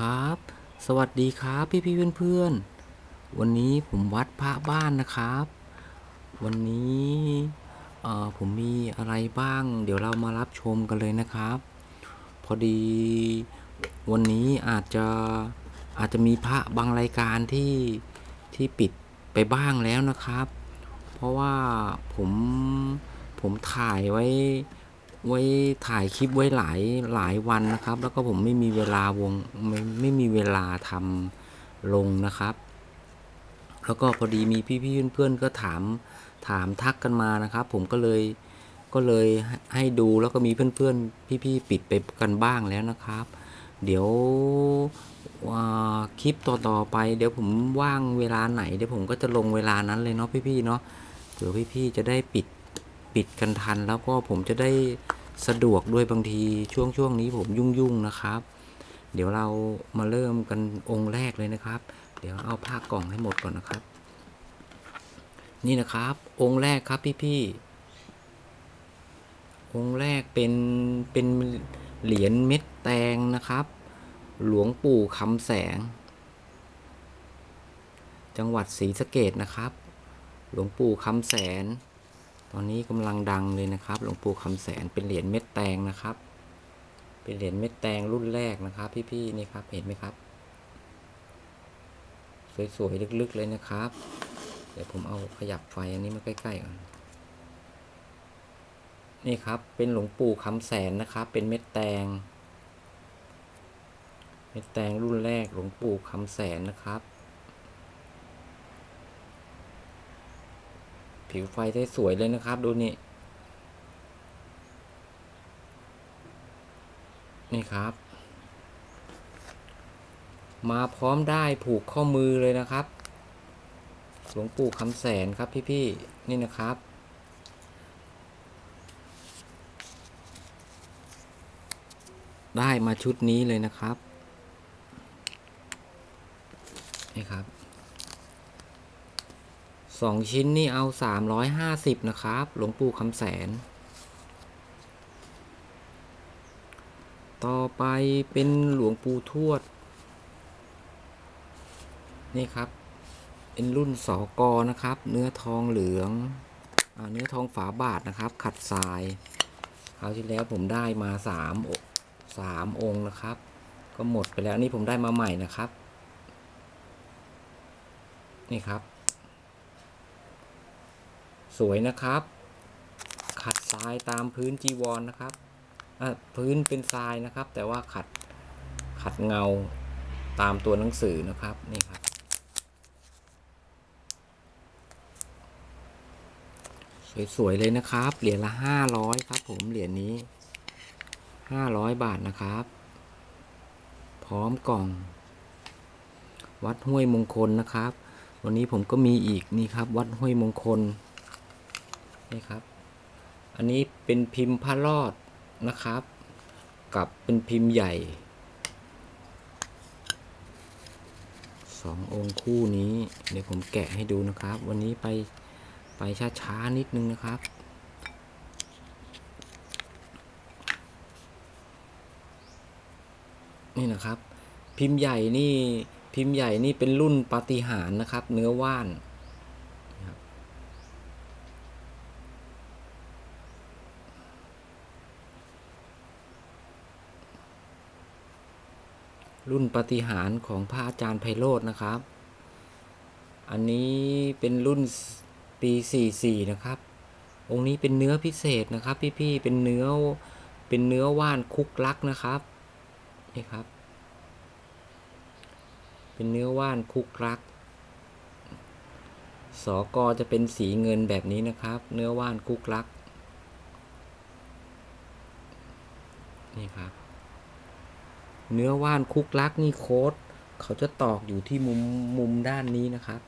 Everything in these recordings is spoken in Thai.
ครับ สวัสดีครับพี่พี่เพื่อนเพื่อนๆวันนี้ผมวัดพระบ้านนะครับ วันนี้ผมมีอะไรบ้าง เดี๋ยวเรามารับชมกันเลยนะครับ พอดีวันนี้อาจจะอาจจะมีพระบางรายการที่ที่ปิดไปบ้างแล้วนะครับ เพราะว่าผมผมถ่ายไว้ ไว้ถ่ายคลิปไว้หลายหลายวันนะครับ แล้วก็ผมไม่มีเวลาวงไม่ไม่มีเวลาทำลงนะครับ แล้วก็พอดีมีพี่ๆเพื่อนๆก็ถามถามทักกันมานะครับ ผมก็เลยก็เลยให้ดูแล้วก็มีเพื่อนๆ พี่ๆปิดไปกันบ้างแล้วนะครับ เดี๋ยวคลิปต่อๆไป เดี๋ยวผมว่างเวลาไหนเดี๋ยวผมก็จะลงเวลานั้นเลยเนาะพี่ๆเนาะเผื่อพี่ๆจะได้ปิดปิดกันทันแล้วก็ผมจะได้ สะดวกด้วยบางทีช่วงช่วงนี้ผมยุ่งๆนะครับ เดี๋ยวเรามาเริ่มกันองค์แรกเลยนะครับ เดี๋ยวเอาผ้ากล่องให้หมดก่อนนะครับ นี่นะครับ องค์แรกครับพี่ๆองค์แรกเป็นเป็นเหรียญเม็ดแตงนะครับ หลวงปู่คำแสง จังหวัดศรีสะเกดนะครับ หลวงปู่คำแสน ตอนนี้กำลังดังเลยนะครับ หลวงปู่คำแสนเป็นเหรียญเม็ดแตงนะครับ เป็นเหรียญเม็ดแตงรุ่นแรกนะครับ พี่ๆนี่ครับเห็นไหมครับ สวยๆลึกๆเลยนะครับ เดี๋ยวผมเอาขยับไฟอันนี้มาใกล้ๆก่อนนี่ครับเป็นหลวงปู่คำแสนนะครับ เป็นเม็ดแตง เม็ดแตงรุ่นแรกหลวงปู่คำแสนนะครับ ผิวไฟได้สวยเลยนะครับ ดูนี่ นี่ครับ มาพร้อมได้ผูกข้อมือเลยนะครับ หลวงปู่คำแสนครับพี่ๆนี่นะครับได้มาชุดนี้เลยนะครับ นี่ครับ สองชิ้นนี่เอาสามร้อยห้าสิบนะครับ หลวงปู่คำแสน ต่อไปเป็นหลวงปู่ทวด นี่ครับ เป็นรุ่นสอกอนะครับ เนื้อทองเหลืองอเนื้อทองฝาบาทนะครับ ขัดทรายคราวที่แล้วผมได้มาสามสามองค์นะครับ ก็หมดไปแล้วนี่ผมได้มาใหม่นะครับ นี่ครับ สวยนะครับ ขัดทรายตามพื้นจีวรนนะครับอะพื้นเป็นทรายนะครับ แต่ว่าขัดขัดเงาตามตัวหนังสือนะครับนี่ครับ สวยๆเลยนะครับ เหรียญละห้าร้อยครับ ผมเหรียญนี้ห้าร้อยบาทนะครับ พร้อมกล่อง วัดห้วยมงคลนะครับ วันนี้ผมก็มีอีกนี่ครับ วัดห้วยมงคล นี่ครับ อันนี้เป็นพิมพ์พระรอดนะครับ กับเป็นพิมพ์ใหญ่สององค์คู่นี้ เดี๋ยวผมแกะให้ดูนะครับ วันนี้ไปไปช้าๆนิดนึงนะครับนี่นะครับ พิมพ์ใหญ่นี่พิมพ์ใหญ่นี่เป็นรุ่นปฏิหารนะครับ เนื้อว่านนะครับ รุ่นปฏิหารของพระอาจารย์ไพโรจน์นะครับ อันนี้เป็นรุ่นปี 44 นะครับ องค์นี้เป็นเนื้อพิเศษนะครับ พี่ๆ เป็นเนื้อ เป็นเนื้อว่านคุกลักนะครับ นี่ครับ เป็นเนื้อว่านคุกลัก สอกอจะเป็นสีเงินแบบนี้นะครับ เนื้อว่านคุกลัก นี่ครับ เนื้อว่านคุกลักนี่โค้ดเขาจะตอกอยู่ที่มุมมุมด้านนี้นะครับ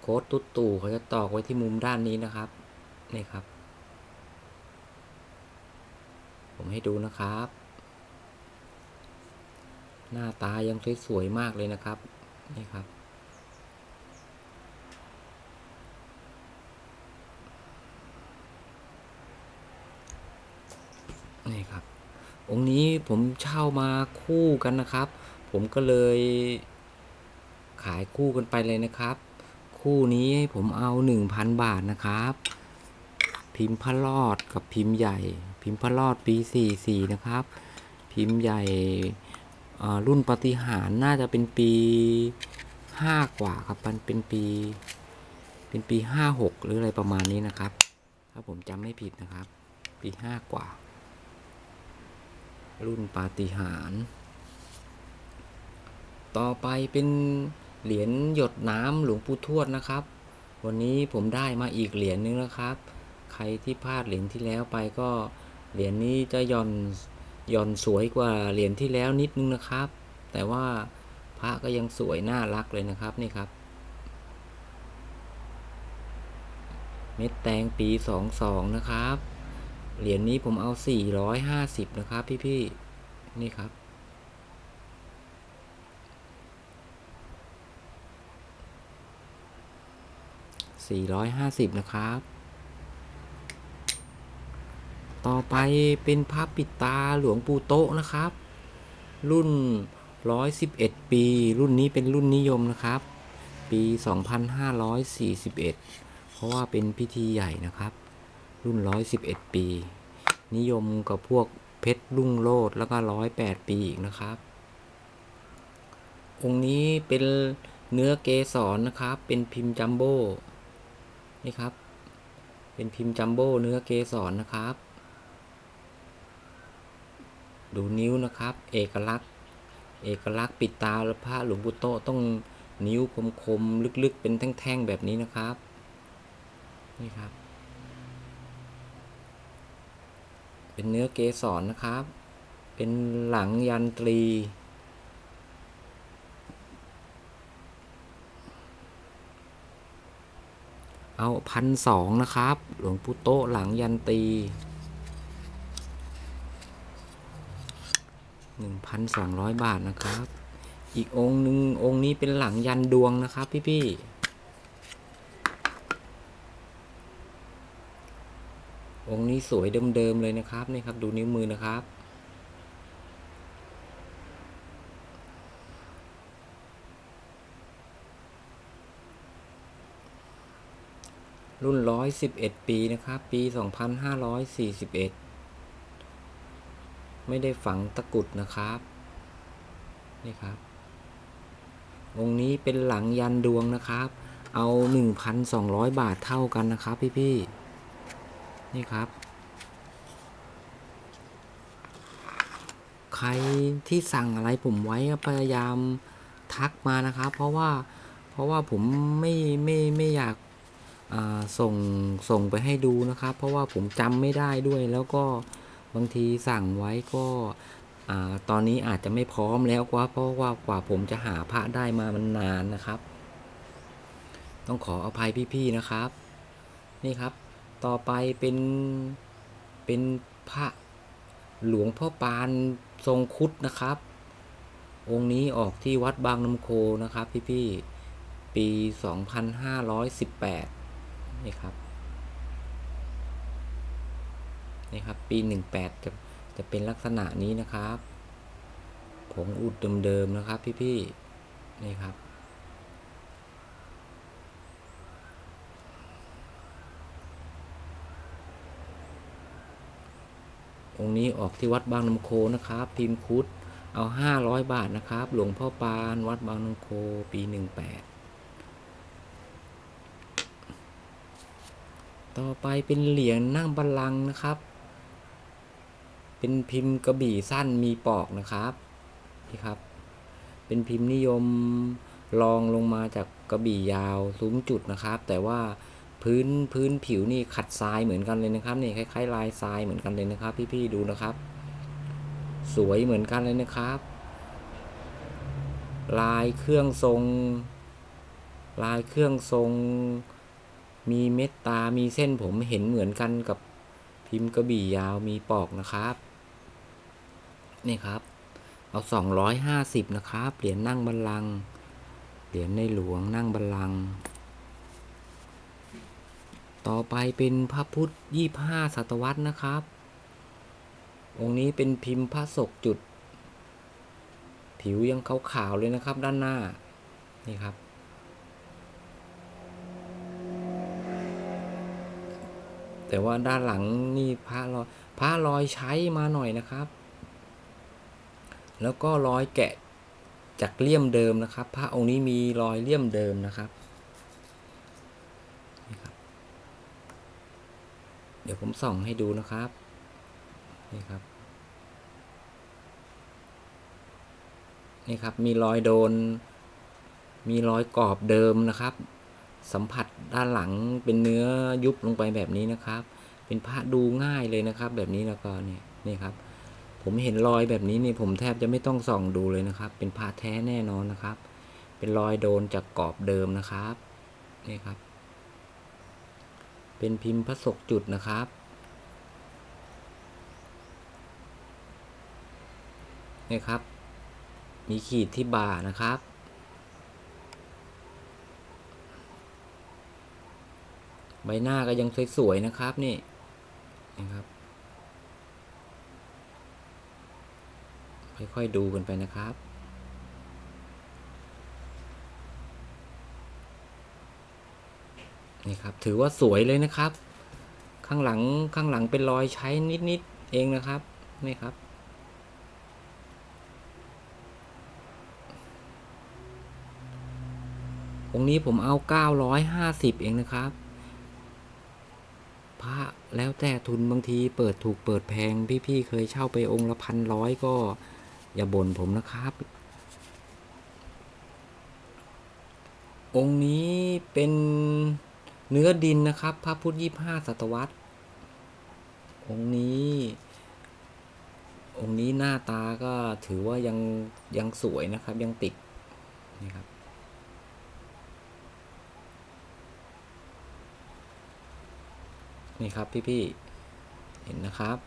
โค้ดตุ๊ดตู่เขาจะตอกไว้ที่มุมด้านนี้นะครับนี่ครับ ผมให้ดูนะครับ หน้าตายังสวยๆมากเลยนะครับนี่ครับ นี่ครับ องค์นี้ผมเช่ามาคู่กันนะครับ ผมก็เลยขายคู่กันไปเลยนะครับ คู่นี้ให้ผมเอา 1,000 บาทนะครับ พิมพ์พระรอดกับพิมพ์ใหญ่ พิมพ์พระรอดปี 44 นะครับ พิมพ์ใหญ่รุ่นปฏิหารน่าจะเป็นปี 5 กว่าครับมันเป็นปี เป็นปี 56 หรืออะไรประมาณนี้นะครับ ถ้าผมจำไม่ผิดนะครับ ปี 5 กว่า รุ่นปาฏิหาริย์ต่อไปเป็นเหรียญหยดน้ำหลวงปู่ทวดนะครับ วันนี้ผมได้มาอีกเหรียญนึงนะครับ ใครที่พลาดเหรียญที่แล้วไปก็เหรียญนี้จะย่อนย่อนสวยกว่าเหรียญที่แล้วนิดนึงนะครับ แต่ว่าพระก็ยังสวยน่ารักเลยนะครับนี่ครับ เม็ดแตงปี22นะครับ เหรียญนี้ผมเอา450นะครับ พี่ๆนี่ครับ450นะครับ ต่อไปเป็นพระปิดตาหลวงปู่โตะนะครับ รุ่น111ปี รุ่นนี้เป็นรุ่นนิยมนะครับ ปี2541เพราะว่าเป็นพิธีใหญ่นะครับ รุ่น 111 ปี นิยมกับพวกเพชรรุ่งโรดแล้วก็ 108 ปีอีกนะครับ องค์นี้เป็นเนื้อเกสรนะครับ เป็นพิมพ์จัมโบ้นี่ครับ เป็นพิมพ์จัมโบ้เนื้อเกสรนะครับ ดูนิ้วนะครับ เอกลักษณ์ เอกลักษณ์ปิดตาและผ้าหลวงปู่โตต้องนิ้วคมๆ ลึกๆ เป็นแท่งๆ แบบนี้นะครับ นี่ครับ เป็นเนื้อเกสรนะครับ เป็นหลังยันตรี เอาพันสองนะครับ หลวงปู่โตะหลังยันตีหนึ่งพันสองร้อยบาทนะครับ อีกองค์หนึ่งองค์นี้เป็นหลังยันดวงนะครับพี่พี่ องค์นี้สวยเดิมๆเลยนะครับนี่ครับ ดูนิ้วมือนะครับ รุ่น111ปีนะครับ ปี2541ไม่ได้ฝังตะกุดนะครับ นี่ครับ องค์นี้เป็นหลังยันดวงนะครับ เอา1,200บาทเท่ากันนะครับพี่ๆ นี่ครับ ใครที่สั่งอะไรผมไว้ก็พยายามทักมานะครับ เพราะว่าเพราะว่าผมไม่ไม่ไม่อยากาส่งส่งไปให้ดูนะครับ เพราะว่าผมจำไม่ได้ด้วยแล้วก็บางทีสั่งไว้ก็ตอนนี้อาจจะไม่พร้อมแล้วกว่าเพราะว่ากว่าผมจะหาพระได้มามันนานนะครับ ต้องขออภัยพี่ๆนะครับ นี่ครับ ต่อไปเป็นเป็นพระหลวงพ่อปานทรงคุดนะครับ องค์นี้ออกที่วัดบางน้ำโคนะครับพี่ๆปี 2518 นี่ครับ นี่ครับ ปี 18 จะจะเป็นลักษณะนี้นะครับ ผงอุดเดิมๆนะครับพี่ๆนี่ครับ องค์นี้ออกที่วัดบางน้ำโคนะครับพิมพ์คุดเอา 500 บาทนะครับ หลวงพ่อปานวัดบางน้ำโคปี 18 ต่อไปเป็นเหรียญนั่งบัลลังก์นะครับ เป็นพิมพ์กระบี่สั้นมีปอกนะครับนี่ครับ เป็นพิมพ์นิยมรองลงมาจากกระบี่ยาวซุ้มจุดนะครับ แต่ว่า พื้นพื้นผิวนี่ขัดทรายเหมือนกันเลยนะครับนี่คล้ายๆลายทรายเหมือนกันเลยนะครับ พี่ๆดูนะครับ สวยเหมือนกันเลยนะครับ ลายเครื่องทรง ลายเครื่องทรง มีเม็ดตา มีเส้นผมเห็นเหมือนกันกับพิมพ์กระบี่ยาวมีปอกนะครับ นี่ครับ เอาสองร้อยห้าสิบนะครับ เหรียญนั่งบัลลัง เหรียญในหลวงนั่งบัลลังก์ ต่อไปเป็นพระพุทธยี่ห้าศตวรรษนะครับ องค์นี้เป็นพิมพ์พระศกจุด ผิวยังขาวๆเลยนะครับด้านหน้า นี่ครับ แต่ว่าด้านหลังนี่พระรอยพระรอยใช้มาหน่อยนะครับ แล้วก็รอยแกะจากเลี่ยมเดิมนะครับ พระองค์นี้มีรอยเลี่ยมเดิมนะครับนี่ครับ เดี๋ยว ผมส่องให้ดูนะครับ นี่ครับ นี่ครับ มีรอยโดน มีรอยกรอบเดิมนะครับ สัมผัสด้านหลังเป็นเนื้อยุบลงไปแบบนี้นะครับ เป็นพระดูง่ายเลยนะครับ แบบนี้แล้วก็นี่นี่ครับ ผมเห็นรอยแบบนี้นี่ผมแทบจะไม่ต้องส่องดูเลยนะครับ เป็นพระแท้แน่นอนนะครับ เป็นรอยโดนจากกรอบเดิมนะครับ นี่ครับเป็นพิมพ์พระศกจุดนะครับ นี่ครับ มีขีดที่บ่านะครับ ใบหน้าก็ยังสวยๆนะครับนี่นะครับ ค่อยๆดูกันไปนะครับนี่ครับถือว่าสวยเลยนะครับ ข้างหลังข้างหลังเป็นรอยใช้นิดๆเองนะครับนี่ครับ องค์นี้ผมเอา950เองนะครับ พระแล้วแต่ทุนบางทีเปิดถูกเปิดแพง พี่ๆเคยเช่าไปองค์ละพันร้อยก็ อย่าบ่นผมนะครับ องค์นี้เป็นเนื้อดินนะครับ พระพุทธยี่ห้าศตวรรษ องค์นี้องค์นี้หน้าตาก็ถือว่ายังยังสวยนะครับยังติดนี่ครับ นี่ครับพี่ๆ เห็นนะครับ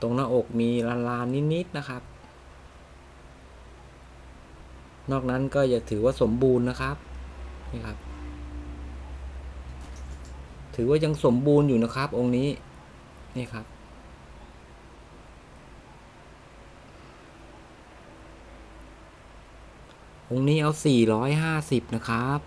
ตรงหน้าอกมีลานลานนิดๆนะครับ นอกนั้นก็อย่าถือว่าสมบูรณ์นะครับ นี่ครับ ถือว่ายังสมบูรณ์อยู่นะครับ องค์นี้ นี่ครับองค์นี้เอา 450 นะครับ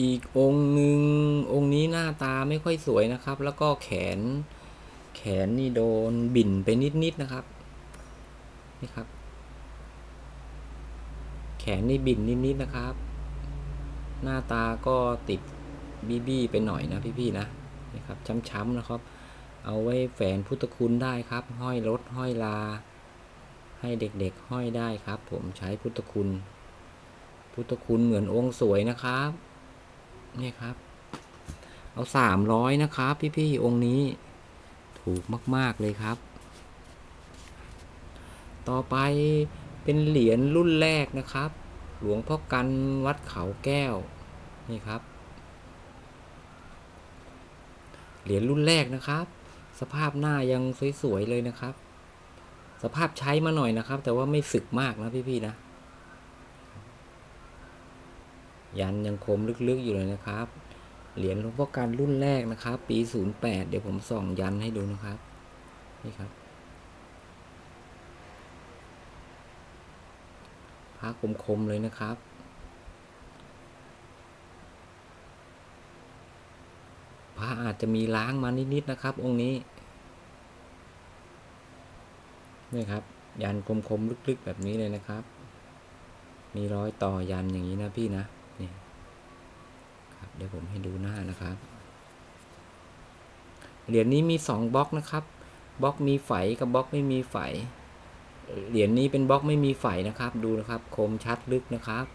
อีกองค์หนึ่งองค์นี้หน้าตาไม่ค่อยสวยนะครับ แล้วก็แขน แขนนี่โดนบิ่นไปนิดๆนะครับ นี่ครับ แขนนี่บิ่นนิดๆนะครับ หน้าตาก็ติดบี้บี้ไปหน่อยนะพี่ๆนะนี่ครับช้ำๆนะครับ เอาไว้แฝนพุทธคุณได้ครับ ห้อยรถห้อยลา ให้เด็กๆห้อยได้ครับ ผมใช้พุทธคุณ พุทธคุณเหมือนองค์สวยนะครับ นี่ครับ เอาสามร้อยนะครับ พี่ๆองค์นี้ ถูกมาก ๆ เลยครับ ต่อไปเป็นเหรียญรุ่นแรกนะครับ หลวงพ่อกันวัดเขาแก้ว นี่ครับ เหรียญรุ่นแรกนะครับ สภาพหน้ายังสวย ๆ เลยนะครับ สภาพใช้มาหน่อยนะครับ แต่ว่าไม่สึกมากนะพี่ๆนะ ยันยังคมลึกๆอยู่เลยนะครับ เหรียญหลวงพ่อการรุ่นแรกนะครับ ปี 08 เดี๋ยวผมส่องยันให้ดูนะครับ นี่ครับพระคมๆเลยนะครับพระอาจจะมีล้างมานิดๆนะครับ องค์นี้นี่ครับ ยันคมๆลึกๆแบบนี้เลยนะครับ มีรอยต่อยันอย่างนี้นะพี่นะ นี่ครับ เดี๋ยวผมให้ดูหน้านะครับ เหรียญนี้มีสองบล็อกนะครับบล็อกมีไฝกับบล็อกไม่มีไฝ เหรียญนี้เป็นบล็อกไม่มีไฝนะครับ ดูนะครับ คมชัดลึกนะครับ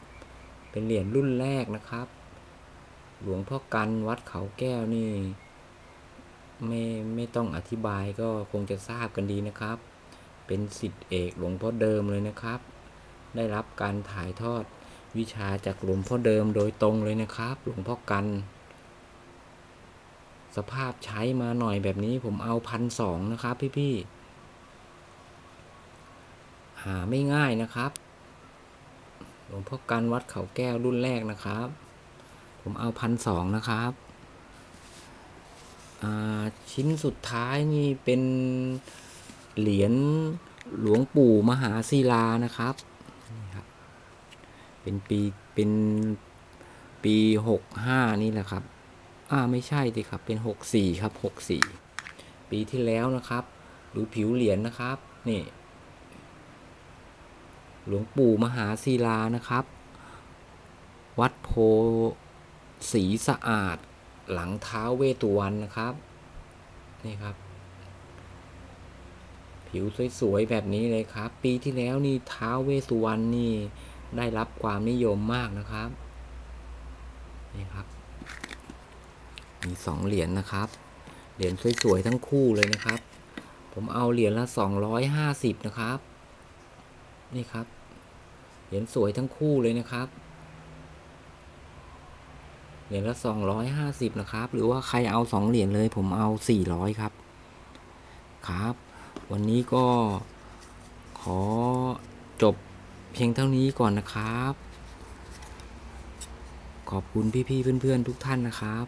เป็นเหรียญรุ่นแรกนะครับ หลวงพ่อกันวัดเขาแก้วนี่ ไม่ไม่ต้องอธิบายก็คงจะทราบกันดีนะครับ เป็นสิทธิเอกหลวงพ่อเดิมเลยนะครับ ได้รับการถ่ายทอด วิชาจากหลวงพ่อเดิมโดยตรงเลยนะครับ หลวงพ่อกัน สภาพใช้มาหน่อยแบบนี้ผมเอาพันสองนะครับพี่ๆหาไม่ง่ายนะครับ หลวงพ่อกันวัดเขาแก้วรุ่นแรกนะครับ ผมเอาพันสองนะครับชิ้นสุดท้ายนี่เป็นเหรียญหลวงปู่มหาศิลานะครับนี่ครับ เป็นปีเป็นปีหกห้านี่แหละครับ อ่าไม่ใช่ดิครับเป็นหกสี่ครับหกสี่ปีที่แล้วนะครับ ดูผิวเหรียญนะครับนี่หลวงปู่มหาศิลานะครับ วัดโพสีสะอาดหลังเท้าเวตุวันนะครับ นี่ครับ ผิวสวยๆแบบนี้เลยครับ ปีที่แล้วนี่เท้าเวสุวรรณนี่ ได้รับความนิยมมากนะครับนี่ครับ มีสองเหรียญนะครับ เหรียญสวยๆทั้งคู่เลยนะครับ ผมเอาเหรียญละสองร้อยห้าสิบนะครับ นี่ครับ เหรียญสวยทั้งคู่เลยนะครับ เหรียญละสองร้อยห้าสิบนะครับ หรือว่าใครเอาสองเหรียญเลย ผมเอาสี่ร้อยครับ ครับ วันนี้ก็ขอจบ เพียงเท่านี้ก่อนนะครับ ขอบคุณพี่ๆเพื่อนๆทุกท่านนะครับ